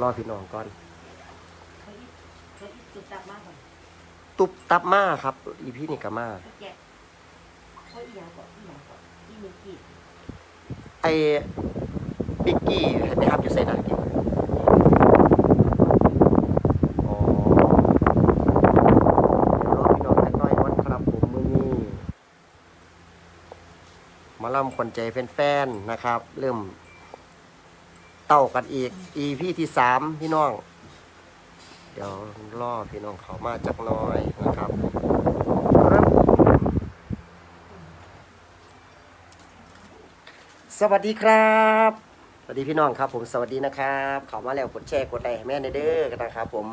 รอพี่น้องก่อนเขาอีเขาอีจุดตับมากกว่าตุบตับมาครับ อีพี่นี่ก็มาเขาแกะเขาอีหยังก่อนอีหยังก่อนอีเมกี้ไอ้บิกกี้เห็นไหมครับอยู่ใส่หนังกินอ๋อเดี๋ยวรอพี่น้องกันหน่อยวันครับผมมือนี้หมาล่ำคนใจแฟนๆนะครับ เริ่ม เต้ากันอีก EP ที่สามพี่น้อง เดี๋ยวรอพี่น้องเขามาจักน้อยนะครับสวัสดีครับสวัสดีพี่น้องครับ ผมสวัสดีนะครับเขามาแล้วกดแชร์กดไลค์ให้แม่ในเด้อกันนะครับ ผม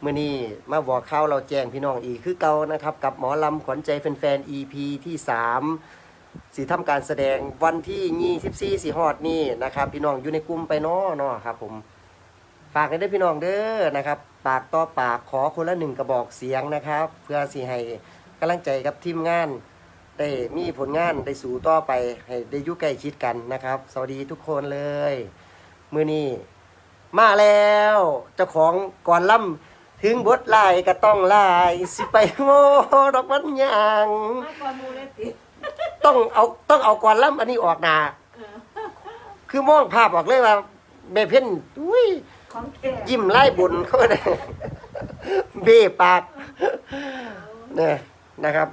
เมื่อนี้มาบอกข่าวเราแจ้งพี่น้องอีกคือเก่านะครับ กับหมอลำขวัญใจแฟนๆ EP ที่สาม สีทำการแสดงวันที่ยี่สิบสี่สีฮอดนี่นะครับ พี่น้องอยู่ในกลุ่มไปเนาะเนาะครับ ผมฝากกันด้วยพี่น้องเด้อนะครับ ปากต่อปากขอคนละหนึ่งกระบอกเสียงนะครับ เพื่อสิให้กำลังใจกับทีมงาน ได้มีผลงานได้สู่ต่อไปให้ได้ยุ่ใกล้ชิดกันนะครับ สวัสดีทุกคนเลย มือนี้มาแล้วเจ้าของก่อนล่ำถึงบทลายก็ต้องลาย สิไปโมดอกมันยางมาก่อนมูเลยติ ต้องเอาต้องเอาก่อนล่ำอันนี้ออกหนาคือมองภาพออกเลยว่าแม่เพ่นอุ้ยของแก่ยิ้มไล่บุญเขาเลยเบ้ปากเนี่ยนะครับ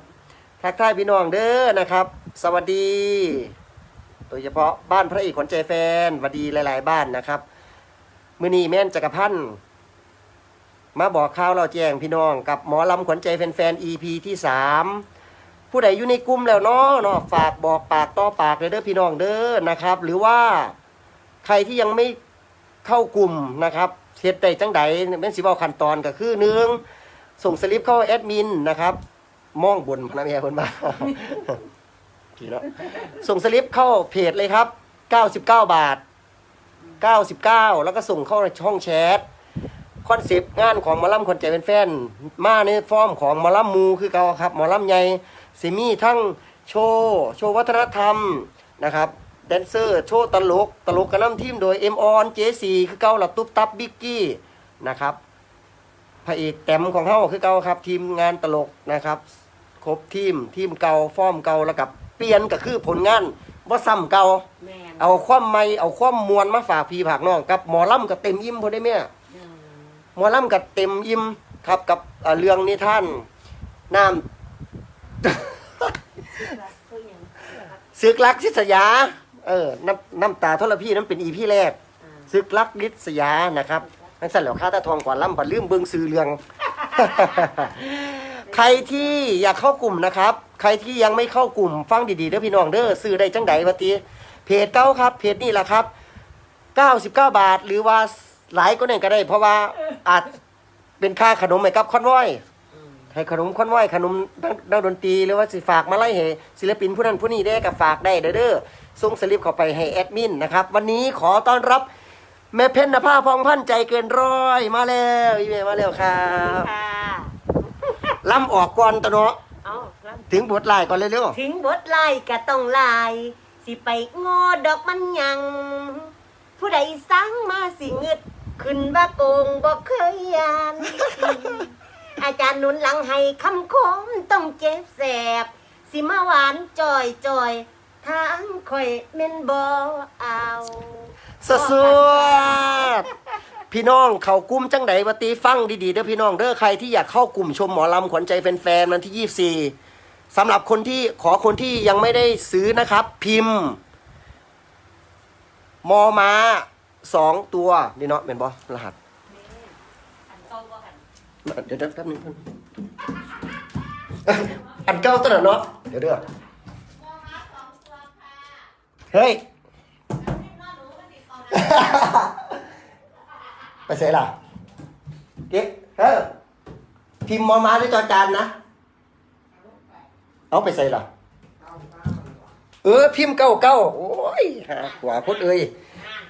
ทักทายพี่น้องเด้อนะครับ สวัสดี โดยเฉพาะบ้านพระเอกขวัญใจแฟนสวัสดีหลาย ๆ บ้านนะครับมือนีแม่นจักรพันธ์มาบอกข่าวเราแจ้งพี่น้องกับหมอลำขวัญใจแฟนๆ EP ที่สาม ผู้ใดอยู่ในกลุ่มแล้วเนาะเนาะฝากบอกปากต่อปากเลยเด้อพี่น้องเด้อนะครับ หรือว่าใครที่ยังไม่เข้ากลุ่มนะครับเฮ็ดได้จังใดแม่นสิเว้าขั้นตอนก็คือหนึ่งส่งสลิปเข้าแอดมินนะครับมองบนนะแม่คนมาพี่เนาะส่งสลิปเข้าเพจเลยครับ 99 บาท 99 แล้วก็ส่งเข้าช่องแชทคอนเซปต์งานของมอลำคนใจเป็นแฟน มาในฟอร์มของมอลำมูคือเก่าครับมอลำใหญ่ สิมีทั้งโชว์โชว์วัฒนธรรมนะครับแดนเซอร์โชว์ตลก ตลกกระน้ำทีมโดยเอ็มออนเจซีคือเก่าหลับตุ๊บตับบิ๊กกี้นะครับพระเอกแต้มของเขาคือเก่าครับทีมงานตลกนะครับครบทีมทีมเก่าฟอร์มเก่าแล้วกับเปลี่ยนก็คือผลงานว่าซ้ำเก่าแม่นเอาความไม่เอาความมวลมาฝากพี่ผากน้องกับหมอลำกับเต็มยิ้มพอได้ไหมอืมหมอลำกับเต็มยิ้มครับกับเอ่อเรื่องนิทานน้รักคือหยังรักำ ศึกรักชิสยา เออ น้ำน้ำตาทรพี่นั้นเป็นอีพี่แรกอ่าศึกรักลิศยานะครับนั่นสั่นแล้วข้าตาทองก่อนล่ำบัดลืมเบิงซื้อเรื่อง ใครที่อยากเข้ากลุ่มนะครับ ใครที่ยังไม่เข้ากลุ่มฟังดีๆเด้อพี่น้องเด้อซื้อได้จังใดวะตีเพจเก้าครับ เพจนี่แหละครับ99 บาท หรือว่าหลายก็เนี่ยก็ได้ เพราะว่าอาจเป็นค่าขนมไหมครับคอนวอย ให้ขนมคอนวอยขนมนักนักดนตรีหรือว่าสิฝากมาไล่ให้ศิลปินผู้นั้นผู้นี้ได้กับฝากได้เด้อเด้อส่งสลิปเข้าไปให้แอดมินนะครับ วันนี้ขอต้อนรับแม่เพ็ญนภาพองพันใจเกินร้อยมาแล้วอีเมลมาแล้วครับค่ะล่ำออกก่อนตะเนาะเอาครับถึงบทลายก่อนเร็วถึงบทลายก็ต้องลาย สิไปงอดอกมันหยัง ผู้ใดสั่งมาสิเงึดขึ้นว่าโกงบอกเคยยาน อาจารย์หนุนหลังให้คำคมต้องเจ็บแสบ สิมาหวานจอยจอยทางคอยเม่นบอเอาสะสวดพี่น้องเขากลุ้มจังไดวะตีฟังดีๆเด้อพี่น้องเด้อใครที่อยากเข้ากลุ่มชมหมอลำขวัญใจแฟนๆวันที่24สำหรับคนที่ขอคนที่ยังไม่ได้ซื้อนะครับ พิมพ์ มอมาสองตัวนี่เนาะเป็นบอรหัส เดี๋ยวแป๊บนึงเอ้ยอันเก้าตัวน่ะเนาะ เดี๋ยวเด้อเฮ้ย ไปเสยล่ะเก๊กเออพิมพ์มอมาด้วยจอจานนะ เอาไปใส่ล่ะ เออพิมพ์เก้าเก้าโอ้ยหาหัวพดเอ้ย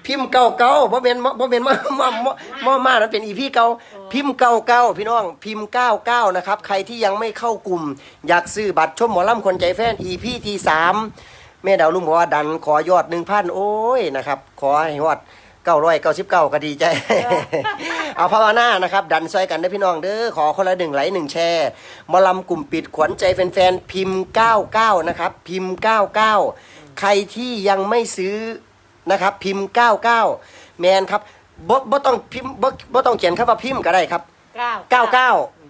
พิมพ์เก้าเก้าเพราะเป็นเพราะเป็นมามามามามานั้นเป็นอีพี่เก้าพิมพ์เก้าเก้าพี่น้องพิมพ์เก้าเก้านะครับใครที่ยังไม่เข้ากลุ่ม อยากซื้อบัตรชมหมอลำคนใจแฟนอีพีที่สามแม่ดาวลุงบอกว่าดันขอยอดหนึ่งพันโอ้ยนะครับขอให้ยอดเก้าร้อยเก้าสิบเก้าก็ดีใจ เอาภาวนานะครับ ดันซอยกันได้พี่น้องเด้อขอคนละหนึ่งไหลหนึ่งแชร์หมอลำกลุ่มปิดขวัญใจแฟนๆพิมพ์99นะครับพิมพ์99ใครที่ยังไม่ซื้อ นะครับ พิมพ์ 99 แมนครับบ่บ่ต้องพิมพ์บ่บ่ต้องเขียนคำว่าพิมพ์ก็ได้ครับ เก้า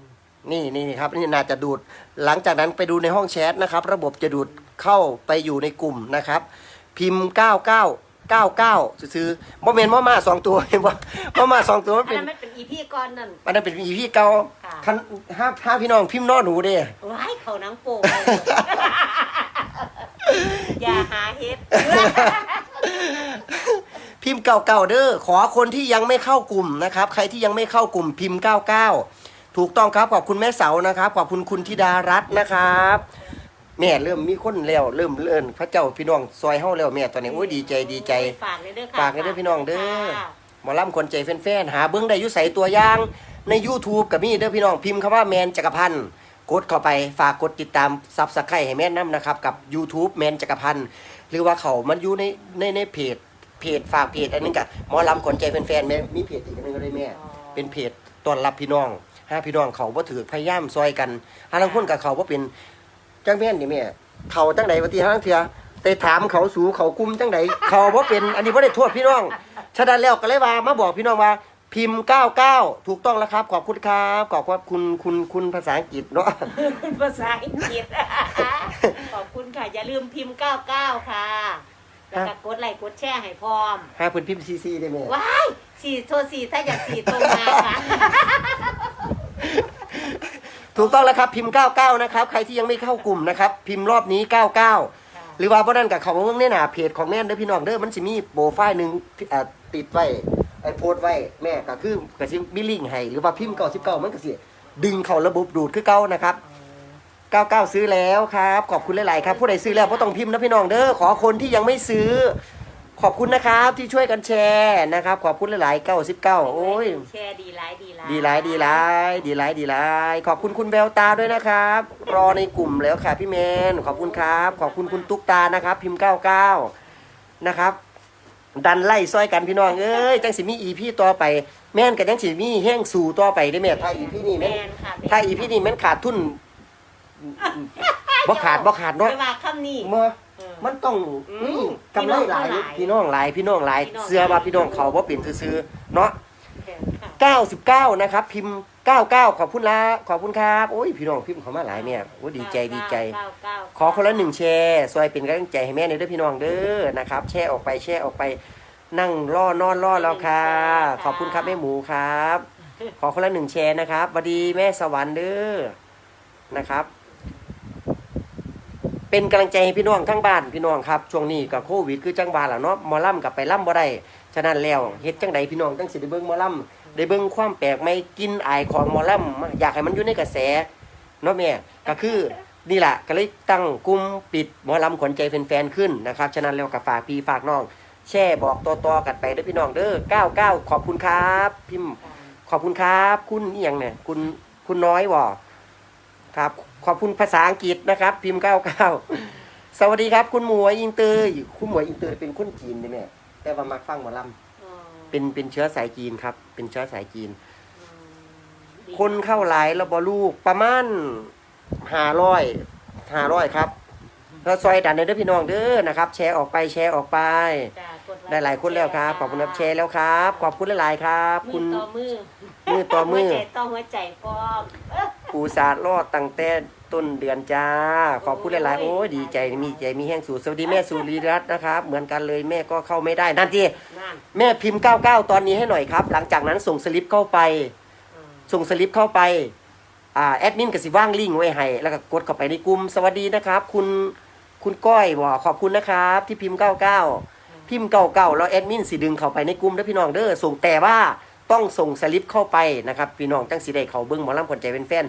99นี่นี่นี่ครับนี่น่าจะดูดหลังจากนั้นไปดูในห้องแชทนะครับ ระบบจะดูดเข้าไปอยู่ในกลุ่มนะครับ พิมพ์ 99 99ซื้อๆบ่เมนบ่มาสองตัวบ่บ่มาสองตัวมันอันเป็นนั้นมันเป็นอีพีก่อนนั่น มันเป็นอีพี่เก่าค่ะ คันห้าห้าพี่น้องพิมพ์นอหนูเด้ ว้ายเขานังโป่งเลย อย่าหาเฮ็ดพิมพ์เก่าๆเด้อขอคนที่ยังไม่เข้ากลุ่มนะครับ ใครที่ยังไม่เข้ากลุ่มพิมพ์ 99 ถูกต้องครับขอบคุณแม่เสานะครับ ขอบคุณคุณธิดารัตน์นะครับแม่เริ่มมีคนแล้วเริ่มเลื่อนพระเจ้าพี่น้องซอยเฮาแล้วแม่ตอนนี้โอ้ยดีใจดีใจ ฝากเลยเด้อค่ะฝากเลยเด้อพี่น้องเด้อค่ะหมอลำคนใจแฟนๆหาเบิ้งได้อยุใสตัวอย่างใน YouTube กับมีเด้อพี่น้องพิมพ์คำว่าแมนจักรพันธ์ กดเข้าไปฝากกดติดตามซับสไครต์ให้แม่นำนะครับ กับ YouTube แมนจักรพันธ์หรือว่าเขามันอยู่ในในในเพจเพจฝากเพจอันนึงกับหมอลำคนใจแฟนๆแม่มีเพจอีกอันนึงก็ได้แม่ เป็นเพจต้อนรับพี่น้องห้าพี่น้องเขาบ่ถือพยายามซอยกันหาลังคนกับเขาบ่เป็นจังแม่นนี่แม่เขาจังใดว่าที่ห้างเถื่อแต่ถามเขาสู่เขากุมจังใดเขาบ่เป็นอันนี้บ่ได้โทษพี่น้องฉะนั้นแล้วก็เลยว่ามาบอกพี่น้องว่า พิมพ์ 99 ถูกต้องแล้วครับ ขอบคุณครับขอบคุณคุณคุณภาษาอังกฤษเนาะคุณภาษาอังกฤษ ขอบคุณค่ะ อย่าลืมพิมพ์ 99 ค่ะ แล้วก็กดไลค์กดแชร์ให้พร้อมหาเพิ่นพิมพ์ซีซีได้ไหมว้ายสี่โทรสี่ถ้าอยากสี่โทรมาค่ะ ถูกต้องแล้วครับพิมพ์ 99 นะครับ ใครที่ยังไม่เข้ากลุ่มนะครับ พิมพ์รอบนี้ 99 หรือว่าบ่นั่นกับเขาเมืองเนี่ยนะเพจของแม่นเด้อพี่น้องเด้อมันสิมีโปรไฟล์หนึงที่อ่าติดไว้ ไอ้โพสต์ไว้แม่ก็คือก็สิมีลิงก์ให้หรือว่าพิมพ์99มันก็สิดึงเข้าระบบดูดคือเก่านะครับ99ซื้อแล้วครับ ขอบคุณหลายๆครับ ผู้ใดซื้อแล้วก็ต้องพิมพ์นะพี่น้องเด้อขอคนที่ยังไม่ซื้อ ขอบคุณนะครับที่ช่วยกันแชร์นะครับ ขอบคุณหลายๆ99โอ้ย แชร์ดีไลค์ดีไลค์ดีหลายดีหลายดีหลายดีหลายขอบคุณคุณแววตาด้วยนะครับ รอในกลุ่มแล้วค่ะพี่เมน ขอบคุณครับ ขอบคุณคุณตุ๊กตานะครับ พิมพ์ 99 นะครับ ดันไล่ซอยกันพี่น้องเอ้ยจังสิมีอีพี่ต่อไป แม่นกับจังสิมีแห้งสู่ต่อไปได้แม่ถ้าอีพี่นี่แมแม่นนค่ะถ้าอีพี่นี่แม่นขาดทุนบ่ขาดบ่ขาดเนาะไม่ว่าคำนี้มาเออ มันต้องอืมนี่กำไรหลายพี่พี่น้น้อองงหหลาลายยพี่น้องหลายพี่น้องเสื้อว่าพี่น้องเขาบ่เป็นซื่อๆเนาะค่ะ 99 นะครับ พิมพ์ 99ขอบคุณละขอบคุณครับโอ้ยพี่น้องพิมพ์เขามาหลายเนี่ยโอ้ยดีใจดีใจ เก้าเก้าขอคนละหนึ่งแชร์ซอยเป็นกำลังใจให้แม่ในอยเด้อพี่น้องเด้อนะครับ แชร์ออกไปแชร์ออกไปนั่งล่อนอนล่อแล้วค่ะ ขอบคุณครับแม่หมูครับ ขอคนละหนึ่งแชร์นะครับสวัสดีแม่สวรรค์เด้อนะครับ เป็นกำลังใจให้พี่น้องทั้งบ้านพี่น้องครับช่วงนี้กับโควิดคือจังบานล่ะเนาะหมอล่ำกับไปล่ำบ่ได้ฉะนั้นแล้วเฮ็ดจังใดพี่น้องจังสิได้เบิ่งหมอล่ำ ได้เบิ่งความแปลกไม่กินอายของหมอล่ำอยากให้มันอยู่ในกระแสเนาะแม่ก็คือนี่แหละก็เลยตั้งกลุ่มปิดหมอลำขวัญใจแฟนๆขึ้นนะครับฉะนั้นแล้วก็ฝากพี่ฝากน้อง แช่บอกต่อๆกันไปเด้อพี่น้องเด้อ99 ขอบคุณครับ พิมพ์ขอบคุณครับ คุณอียังเนี่ยคุณคุณน้อยบ่ครับ ขอบคุณภาษาอังกฤษนะครับ พิมพ์99สวัสดีครับ คุณหมวยอินเตอร์คุณหมวยอินเตอร์เป็นคนจีนนี่แม่แต่ว่ามักฟังหมอลำ เป็นเป็นเชื้อสายจีนครับ เป็นเชื้อสายจีน คนเข้าหลายแล้วบอลูกประมาณห้าร้อยห้าร้อยครับแล้วซอยดันเด้อพี่น้องเด้อนะครับ แชร์ออกไปแชร์ออกไปจ้ะกไได้หลายคนแล้วครับขอบคุณครับแชร์แล้วครับ ขอบคุณหลายๆครับมืคุอณต่อมือมือต่อมือหัวใจต่อหัวใจพร้อมปูสาดรอดตั้งแต่ ต้นเดือนจ้า ขอบคุณหลายๆ โอ้ยดีใจมีใจมีแห้งสูสวัสดีแม่สุรีรัตน์นะครับ เหมือนกันเลยแม่ก็เข้าไม่ได้ นั่นทีนั่นแม่พิมพ์ 99 ตอนนี้ให้หน่อยครับ หลังจากนั้นส่งสลิปเข้าไป อืมส่งสลิปเข้าไป อ่าแอดมินก็สิว่างลิงก์ไว้ให้ แล้วก็กดเข้าไปในกลุ่มสวัสดีนะครับ คุณคุณก้อยบอกขอบคุณนะครับ ที่พิมพ์99พิมพ์99แล้วแอดมินสิดึงเข้าไปในกลุ่มเด้อพี่น้องเด้อส่งแต่ว่าต้องส่งสลิปเข้าไปนะครับ พี่น้องจังสิได้เขาเบิ้งหมอลำคนใจเป็นแฟน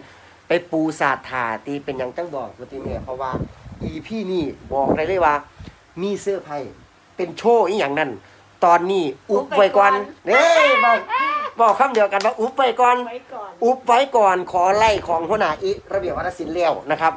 ไปปูศาสตร์ถาตีเป็นหยังจังบอกว่าตีแม่เพราะว่าอีพี่นี่บอกได้เลยว่า มีเสื้อร์ไพ่เป็นโชว์อีหยังนั่นตอนนี้อุบไว้ก่อนเฮ้ยบอกบอกคำเดียวกันว่าอุบไว้ก่อน ไว้ก่อนอุบไว้ก่อนขอไล่ของหัวหน้าอิระเบียบวัฒนศิลป์แล้วนะครับ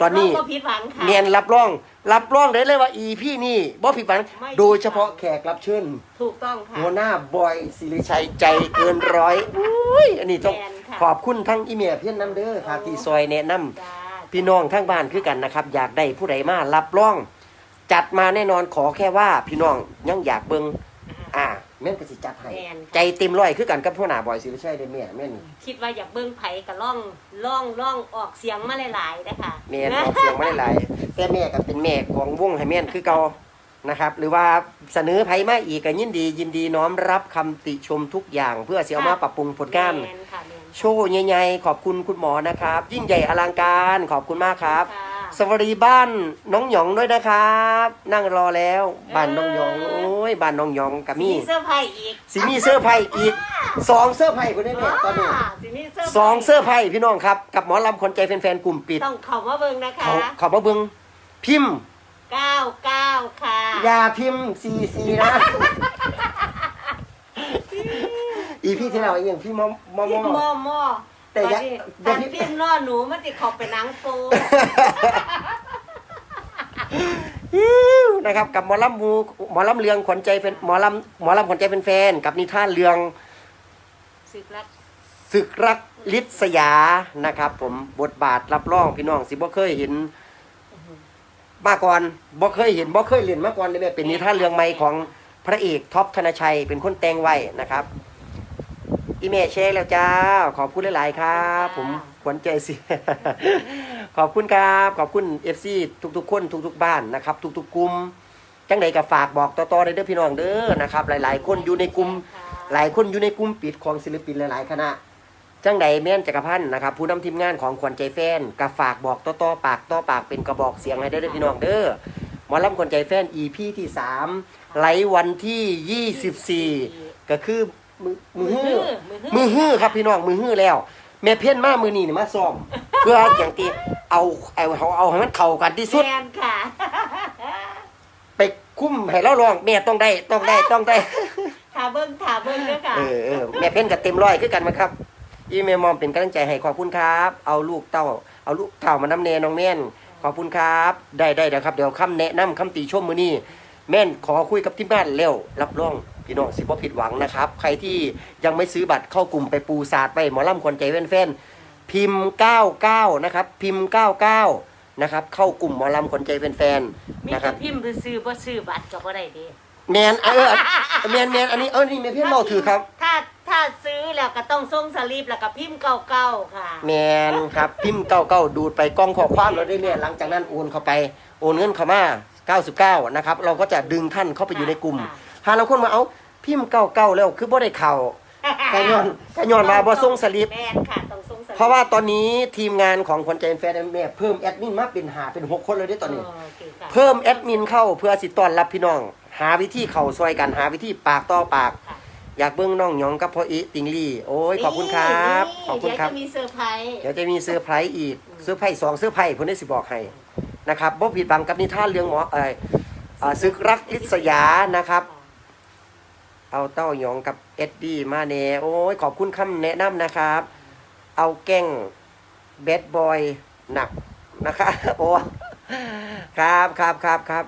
ตอนนี้เราก็ผิดหวังค่ะ เรียนรับรอง รับรองได้เลยว่า EP นี่บ่ผิดหวังไม่โดยเฉพาะแขกรับเชิญถูกต้องค่ะ หัวหน้าบอยสิริชัยใจเกินร้อยอุ้ยอันนี้ต้องแมนค่ะ ขอบคุณทั้งอีเมียเพียนน้ำเด้อค่ะที่ซอยแนะนำ จ้าพี่น้องทั้งบ้านคือกันนะครับ อยากได้ผู้ใดมารับรอง จัดมาแน่นอนขอแค่ว่าพี่น้องยังอยากเบิงอ่า แม่นก็สิจัดให้แม่นค่ะ ใจเต็มร้อยคือกันกับหัวหน้าบอยสิริชัยได้แม่แม่นคิดว่าอยากเบิ้งไผก็ล่องล่องล่องออกเสียงมาหลายๆนะคะแม่นออกเสียงมาหลายๆแต่แม่ก็เป็นแม่ของวงให้แม่นคือเก่านะครับ หรือว่าเสนอไผมาอีกก็ยินดี ยินดีน้อมรับคำติชมทุกอย่าง เพื่อสิเอามาปรับปรุงผลงาน แมนค่ะแมนโชว์ใหญ่ๆขอบคุณคุณหมอนะครับ ยิ่งใหญ่อลังการขอบคุณมากครับ ค่ะ สวัสดีบ้านน้องหยองด้วยนะครับ นั่งรอแล้วบ้านน้องหยองโอ้ยบ้านน้องหยองกับมีมี่เสื้อร์ไผ่อีกสิมีเสื้อร์ไผ่อีกสองเสื้อร์ไผ่คนนี้เนี่ยตอนนี้าสิมีเสื้อร์ไผ่สองเสื้อร์ไผ่พี่น้องครับกับหมอลำคนใจแฟนๆกลุ่มปิดต้องเข้ามาเบิ่งนะคะเขาเขามาเบิงพิมพ์99ค่ะอย่าพิมพ์ซีซีนะ อีพี่ที่เราอย่างพี่มอมอมพิมพ์หม้ออหม้อ แต่อย่าแต่อย่าพิพิมพ์มพ์ล่อหนูมันจะเข้าไปหนังโปอิ๊วนะครับ กับหมอลำหมูหมอลำเรืองขวัญใจเป็นหมอลำหมอลำขวัญใจเป็นแฟนกับนิทานเรืองสึกรักศึกรักลิศยานะครับ ผมบทบาทรับรองพี่น้องสิบ่เคยเห็นมาก่อนบ่เคยเห็นบ่เคยเรียนมาก่อนเลยแม่เป็นนิทานเรื่องใหม่ของพระเอกท็อปธนชัยเป็นคนแต่งไว้นะครับ อีเมเชแล้วจ้า ขอบคุณหลาย ๆ ครับ ผมขวัญใจสิ ขอบคุณครับ ขอบคุณ FC ทุก ๆ คน ทุก ๆ บ้านนะครับ ทุก ๆ กลุ่มจังใดก็ฝากบอกต่อๆได้เด้อพี่น้องเด้อนะครับ หลาย ๆ คนอยู่ในกลุ่ม หลายคนอยู่ในกลุ่มปิดของศิลปินหลาย ๆ คณะ จังใดแม่นจักรพันธ์นะครับ ผู้นำทีมงานของขวัญใจแฟนก็ฝากบอกต่อๆปากต่อปากเป็นกระบอกเสียงให้ได้เด้อพี่น้องเด้อหมอลำขวัญใจแฟน EP ที่3ไหลวันที่ 24 ก็คือ มือมือฮื้อมือฮื้อครับพี่น้องมือฮื้อแล้ว แม่เพี้ยนมามือนี่นี่มาซ้อม เพื่ออย่างที่เอาเอาเอาเอาให้มันเข้ากันที่สุด แมนค่ะ ไปคุ้มให้เราลองแม่ต้องได้ต้องได้ต้องได้ ถาเบิ้งถาเบิ้งด้วยค่ะ เออเออแม่เพ่นกับเต็มร้อยคือกันมาครับ อีเมลมอมเป็นกำลังใจให้ขอบคุณครับ เอาลูกเต้า เอาลูกเต้ามาน้ำเนน้องแม่นขอบคุณครับ ได้ได้เดี๋ยวครับ เดี๋ยวคำแนะนำคำติชมมือนี้ แม่นขอคุยกับทีมงานเร็วรับรองพี่น้องสิบ่ผิดหวังนะครับ ใครที่ยังไม่ซื้อบัตรเข้ากลุ่มไปปูศาสตร์ไปหมอลำคนใจแฟนๆพิมพ์ 99 นะครับ พิมพ์ 99 นะครับ เข้ากลุ่มหมอลำคนใจแฟนมีๆนะคแต่รับพิมพ์ซื้อๆบ่ซื้อบัตรก็บ่ได้เดีแมนเออแมนแมนอันนี้เออนี่แม่เพี้ยนเราถือครับ ถ้าถ้าซื้อแล้วก็ต้องส่งสลิปแล้วก็พิมพ์เก่าๆค่ะ แมนครับพิมพ์เก้าเก้าดูดไปกล้องข้อความเราได้เนี่ยหลังจากนั้นโอนเข้าไป โอนเงินเข้ามา 99 นะครับ เราก็จะดึงท่านเข้าไปอยู่ในกลุ่มค่ะหาเราคนมาเอาพิมพ์เก้าเก้าแล้วคือบ่ได้เข่าแกย้อนแกย้อนมาบ่ส่งสลิป แม่นค่ะต้องส่งสลิปเพราะว่าตอนนี้ทีมงานของคนใจแฟนแม่เพิ่มแอดมินมาเป็นหาเป็นหกคนเลยได้ตอนนี้ โอเคค่ะเพิ่มแอดมินเข้าเพื่อสิต้อนรับพี่น้อง หาวิธีเข้าซอยกันหาวิธีปากต่อปาก ค่ะอยากเบิ้งน้องหยองกับพ่ออิติงลี่โอ้ยขอบคุณครับ นี่ขอบคุณครับ เดี๋ยวจะมีเซอร์ไพรส์ เดี๋ยวจะมีเซอร์ไพรส์อีกเซอร์ไพรส์สองเซอร์ไพรส์ผมได้สิบอกให้ นะครับบ่ผิดบังกับนิทานเรื่องหมอเอ่อเอ่อศึกรักลิษยานะครับ เอาเต้าหยองกับเอ็ดดี้มาเน่โอ้ยขอบคุณคำแนะนำนะครับ เอาแก้งแบดบอยหนักนะคะโอ้ครับครับครับครับ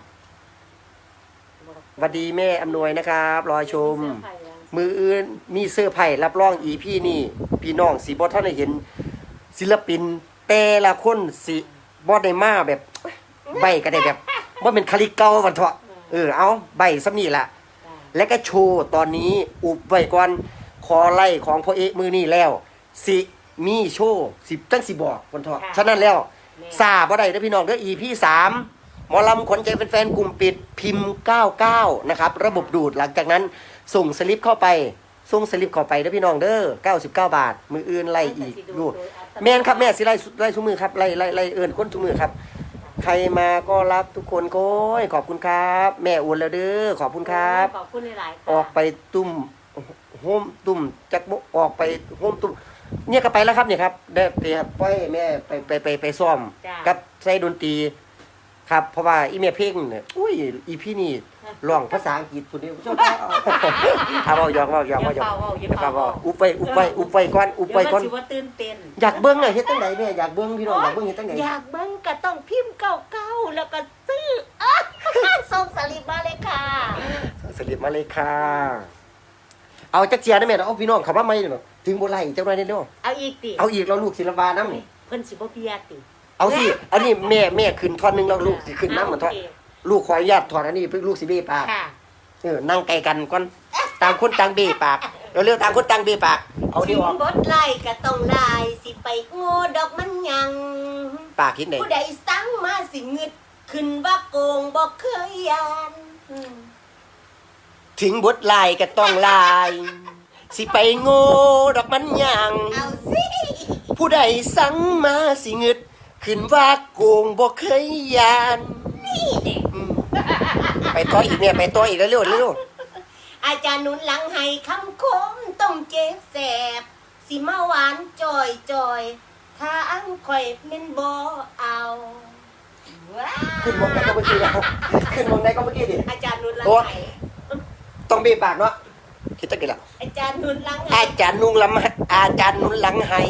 สวัสดีแม่อำนวยนะครับ รอชมเซอร์ไพรส์ยังมืออื่นมีเสื้อร์ไผ่รับรองอีพี่นี่ พี่น้องสีบอท่านได้เห็น ศิลปิน แต่ละคนสิ บอได้มาแบบ ใบก็ได้แบบว่าเป็นคาลิเกาวันเถาะเออเอาใบสำนี่ละจ้ะและก็โชว์ตอนนี้อุบไว้ก่อนคอไล่ของพ่อเอกมือนี่แล้ว สิมีโชว์สิจังสิบอกวันเถาะฉะนั้นแล้วซาบ่ได้เด้อพี่น้องเด้ออีพี่สามหมอลำขนใจเป็นแฟนๆกลุ่มปิดพิมพ์ 99 นะครับ ระบบดูดหลังจากนั้นส่งสลิปเข้าไป ส่งสลิปเข้าไปเด้อพี่น้องเด้อ 99 บาท มืออื่นไล่อีกดู แม่นครับแม่สิไล่ไล่ทุกมือครับไล่ไล่ไล่เอินคนทุกมือครับ ใครมาก็รักทุกคนโก้ยขอบคุณครับ แม่อวนแล้วเด้อขอบคุณครับ ขอบคุณหลายๆค่ะออกไปตุ้มโฮมตุ้มจักบออกไปโฮมตุ้มเนี่ยก็ไปแล้วครับเนี่ยครับได้ไปครับปล่อยแม่ไปไปไปไปซ่อม จ้ะ กับใส่ดนตรี ครับ เพราะว่าอีเมลเพลงเนี่ยอุ้ยอีพี่นี่ร้องภาษาอังกฤษคุณเดียวผู้ชมเอาเอาเอาหยอกเอาหยอกเอาหยอกอย่าอย่าเฝ้าฟ้าเว้าเว้าอุบไปอุบไปอุบไปก่อนอุบไปก่อนเดี๋ยวมันสิว่าตื่นเต้นอยากเบิ่งน่ะเฮ็ดจังไดแม่อยากเบิ่งพี่น้องอยากเบิ่งเฮ็ดจังไดอยากเบิ่งก็ต้องพิมพ์เก่าๆแล้วก็ซื้ออ๊ะส่งสลิปมาเลยค่ะสลิปมาเลยค่ะ เอาจักเจียได้แม่เอาพี่น้องเข้ามาใหม่เนาะถึงบ่ไล่จังได๋เด้อเอาอีกติเอาอีกเราลูกศิลปานำเพิ่นสิบ่เพียติ เอาสิ อันนี้แม่แม่ขึ้นท่อนหนึงแล้วลูกสิขึ้นนำเหมือนท่อนโเคลูกขออนุญาตถอดอันนี้เพิ่งลูกสิเบ้ปากค่ะ เออนั่งไกลกันก่อนต่างคนต่างเบ้ปากเร็วๆต่างคนต่างเบ้ปาก เอาดีถึงออกบทไล่ก็ต้องไล่สิไปโง่ดอกมันยัง ปากคิดไหนผู้ใดสั่งมาสิงึดขึ้นว่าโกงบ่เคยยานอืมถึงบทลายก็ต้องลาย สิไปโง่ดอกมันยัง เอาสิผู้ใดสั่งมาสิงึด ขึ้นว่าโกงบ่เคยยานนี่เด็กอืมไปต่ออีกเนี่ยไปต่ออีกเร็วๆเร็วอาจารย์หนุนหลังให้คำคมต้องเจ็บแสบ สิมาหวานจอยจอยถ้าอังข่อยเม่นบ่เอาว้าๆขึ้นมองได้ก็เมื่อกี้แล้วขึ้นมองได้ก็เมื่อกี้ดิอาจารย์หนุนหลังโอ๊ยให้ต้องเบ้ปากเนาะ คิดตะกี้ละอาจารย์หนุนหลังให้อาจารย์นุงลำอาจารย์นุนหลังให้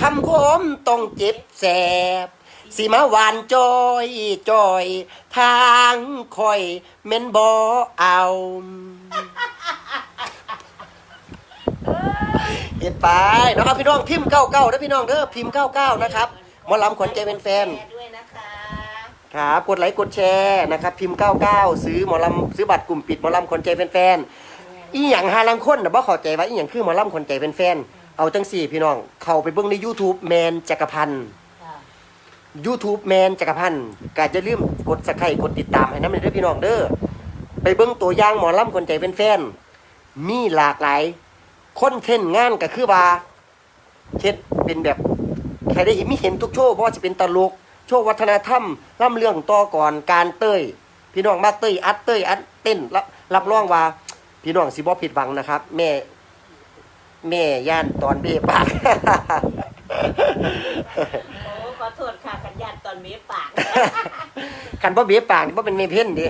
คำคมต้องเจ็บแสบสีมาหวานจอยจอย ทางคอยเม่นบอเอาเห็นไปเนาะครับพี่น้องพิมพ์เก้าเก้านะพี่น้องเด้อพิมพ์เก้าเก้านะครับหมอลำขวัญใจเป็นแฟนแชร์ด้วยนะคะครับกดไลค์กดแชร์นะครับ พิมพ์ 99 ซื้อหมอลำซื้อบัตรกลุ่มปิดหมอลำคนใจเป็นแฟน อีหยังหาลังคนนะบ่เข้าใจว่าอีหยังคือหมอลำคนใจเป็นแฟน เอาจังสี่พี่น้อง เข้าไปเบิ่งใน YouTube แมนจักรพันธ์ ค่ะ YouTube แมนจักรพันธ์ก็จะลืมกดสไครต์กดติดตามให้นำเด้อพี่น้องเด้อไปเบิ่งตัวอย่างหมอลำคนใจเป็นแฟน มีหลากหลายคอนเทนต์งานก็คือว่าเช็ดเป็นแบบใครได้เห็นมีเห็นทุกโชว์เพราะว่าจะเป็นตลก โชว์วัฒนธรรมล่ำเรื่องต่อก่อนการเต้ย พี่น้องมากเต้ยอัดเต้ยอัดเต้นรับรับรองว่า พี่น้องสิบ่ผิดหวังนะครับ แม่ แม่ย่านตอนเบ้ปาก โอ้ขอโทษค่ะขันยานตอนเมปากคันบ่เบ้ปากนี่บ่เป็นเมเพ่นดิ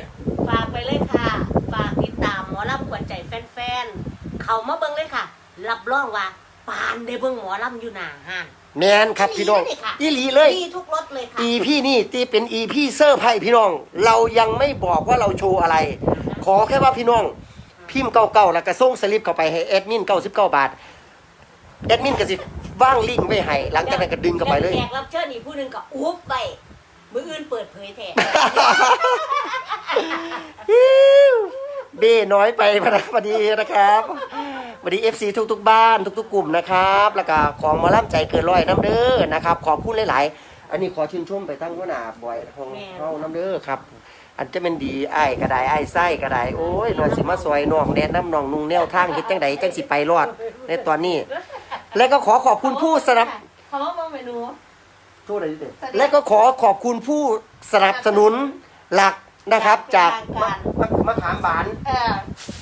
ฝากไปเลยค่ะ ฝากติดตามหมอลำขวัญใจแฟนๆ เขามาเบิ่งเลยค่ะ รับรองว่าปานได้เบิ่งหมอลำอยู่หน้าห้าง แมนครับพี่น้องอีหลีเลยค่ะอีหลีเลยดีทุกรถเลยค่ะ อีพี่นี่ที่เป็นอีพี่เซอร์ไพรส์พี่น้อง เรายังไม่บอกว่าเราโชว์อะไร ขอแค่ว่าพี่น้อง พิมพ์เก่าๆแล้วก็ส่งสลิปเข้าไปให้แอดมิน99บาทแอดมินก็สิว่างลิงก์ไว้ให้หลังจากนั้นก็ดึงเข้าไปเลย แขกรับเชิญอีกผู้หนึงก็อุ๊บไปมืออื่นเปิดเผยแท้เบ้น้อยไปพอดีพอดีนะครับสวัสดีเอฟซีทุกๆ บ้านทุก ๆ กลุ่มนะครับ แล้วก็ของหมาล่ำใจเกินร้อยน้ำเด้อนะครับ ขอบคุณหลาย ๆ อันนี้ขอชื่นชมไปตั้งหัวหน้าบ่อยของเฮาน้ำเด้อครับ อันจะเป็นดีไอ้ายก็ได้ไอ้ายไส้ก็ได้โอ้ยนอนสิมาซอยน้องแนะน้ำน้องนุ่งแนวทางเฮ็ดจังใดจังสิไปรอด ในตอนนี้ และก็ขอขอบคุณผู้สนับเขามาเบิ่งเมนูโทษอะไรดิและก็ขอขอบคุณผู้สนับสนุนหลักนะครับจากมะมะมะขามหวานเออ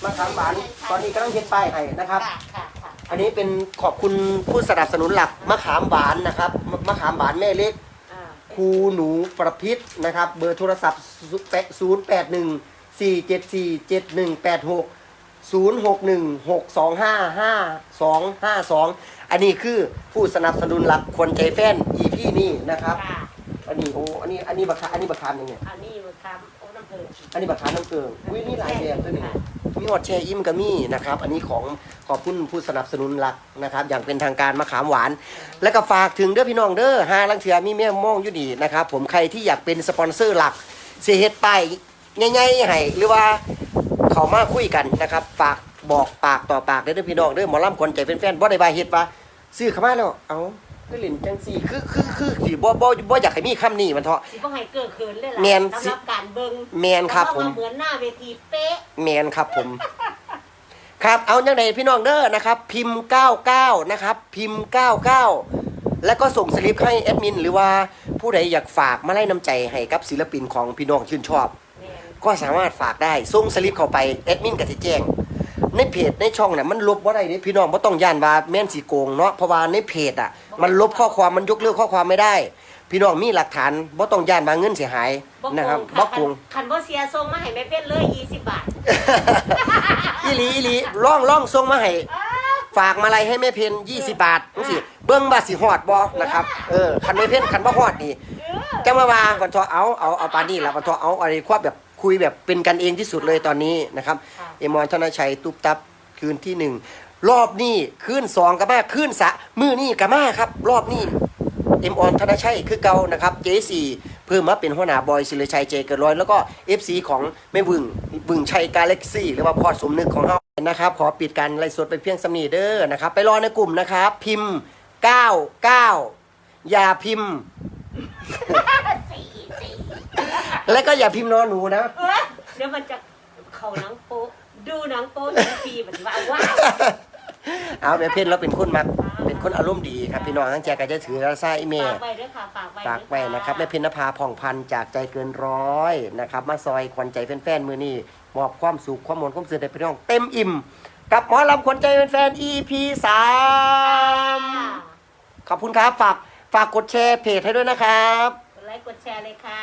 มะขามหวานตอนนี้กำลังเฮ็ดป้ายให้นะครับ ค่ะค่ะค่ะอันนี้เป็นขอบคุณผู้สนับสนุนหลักมะขามหวานนะครับมะมะขามหวานแม่เล็กอ่า ครูหนูประพิษนะครับ เบอร์โทรศัพท์ 0 8 1 4 7 4 7 1 8 6 0 6 1 6 2 5 5 2 5 2 อันนี้คือผู้สนับสนุนหลักคนใจแฟน EP นี่นะครับค่ะอันนี้โอ้อันนี้อันนี้บักขามอันนี้บักขามยังไง อันนี้มันคำโอ้น้ำเพลินอันนี้บักขามน้ำเกลืออุ้ยนี่หลายแบบด้วยนี่มีหอดแช่อิ่มกับมี่นะครับ อันนี้ของขอบคุณผู้สนับสนุนหลักนะครับ อย่างเป็นทางการมะขามหวาน แล้วก็ฝากถึงเด้อพี่น้องเด้อหาลังเถือมีแม่มองอยู่ดีนะครับ ผมใครที่อยากเป็นสปอนเซอร์หลักเสียเฮ็ดไปง่ายๆให้หรือว่าเขามาคุยกันนะครับฝากบอกปากต่อปากเด้อเด้อพี่น้องเด้อหมอลำคนใจเป็นแฟนบ่ได้บายเฮ็ดว่าซื้อเข้ามาแล้วเอา ก็เล่นจังซี่คือคือคือสิบ่บ่บ่อยากให้มีคำนี้มันเถาะ สิบ่ให้เกิดเขินเลยล่ะแม่นสิ สำหรับการเบิ่งแมนครับผม เพาะว่าเหมือนหน้าเวทีเป๊ะ แมนครับผม ครับเอาอย่างไรพี่น้องเด้อนะครับ พิมพ์ 99 นะครับ พิมพ์ 99 แล้วก็ส่งสลิปให้แอดมิน หรือว่าผู้ใดอยากฝากมาไล่น้ำใจให้กับศิลปินของพี่น้องชื่นชอบ แม่นก็สามารถฝากได้ส่งสลิปเข้าไปแอดมินก็สิแจ้ง ในเพจในช่องเนี่ยมันลบบ่ได้เด้พี่น้องบ่ต้องย่านว่าแม่นสิโกงเนาะเพราะว่าในเพจอะ มันลบข้อความมันยกเลิกข้อความไม่ได้เพพี่น้องมีหลักฐานบ่ต้องย่านว่าเงินเสียหายบ่นะครับโกบ่งโกงคันบ่เสียส่งมาให้แม่เป็นเลย20บาทอีหลีอีหลีล่องล่องส่งมาให้ฝากมาลัยให้แม่เพน20 บาทจังซี่เบิ่งว่าสิฮอดบ่นะครับเออคันแม่เพนคันบ่ฮอดนี่จังมาว่าก่อนทอเอาเอาเอาปานนี้ล่ะก่อนทอเอาอะไรควบแบบ คุยแบบเป็นกันเองที่สุดเลยตอนนี้นะครับค่ะเอมอนธนชัยตุ๊บตับคืนที่หนึ่งรอบนี้คืนสองก็มาคืนสะมือนี่ก็มาครับ รอบนี้เอ็มออนธนชัยคือเก่านะครับเจสี่เพิ่มมาเป็นหัวหน้าบอยศิริชัยเจเกินร้อยแล้วก็ FC ของแม่วึงวึงชัยกาแล็กซี่หรือว่าพอดสมนึกของเขานะครับ ขอปิดการไลฟ์สดไปเพียงสำนีเด้อนะครับ ไปรอในกลุ่มนะครับ พิมพ์99อย่าพิมพ์ แล้วก็อย่าพิมพ์นอนหนูนะ เออเดี๋ยวมันจะเข้าหนังโป๊ะดูหนังโป๊ะทีปีปฏิบัติว่าเอาแม่เพนเราเป็นคนมักเป็นคนอารมณ์ดีครับพี่น้องทั้งแจก็จะถือราซาอีเมฝาลกไว้ด้วยค่ะฝากไว้ฝากไว้นะครับแม่เพนนภาผ่องพันธ์จากใจเกินร้อยนะครับ มาซอยควันใจแฟนๆมือนี่มอบความสุขความมนต์ความสื่อให้พี่น้องเต็มอิ่ม กับหมอลำควันใจแฟนๆ EP สามขอบคุณครับฝากฝากกดแชร์เพจให้ด้วยนะครับกดไลค์กดแชร์เลยค่ะ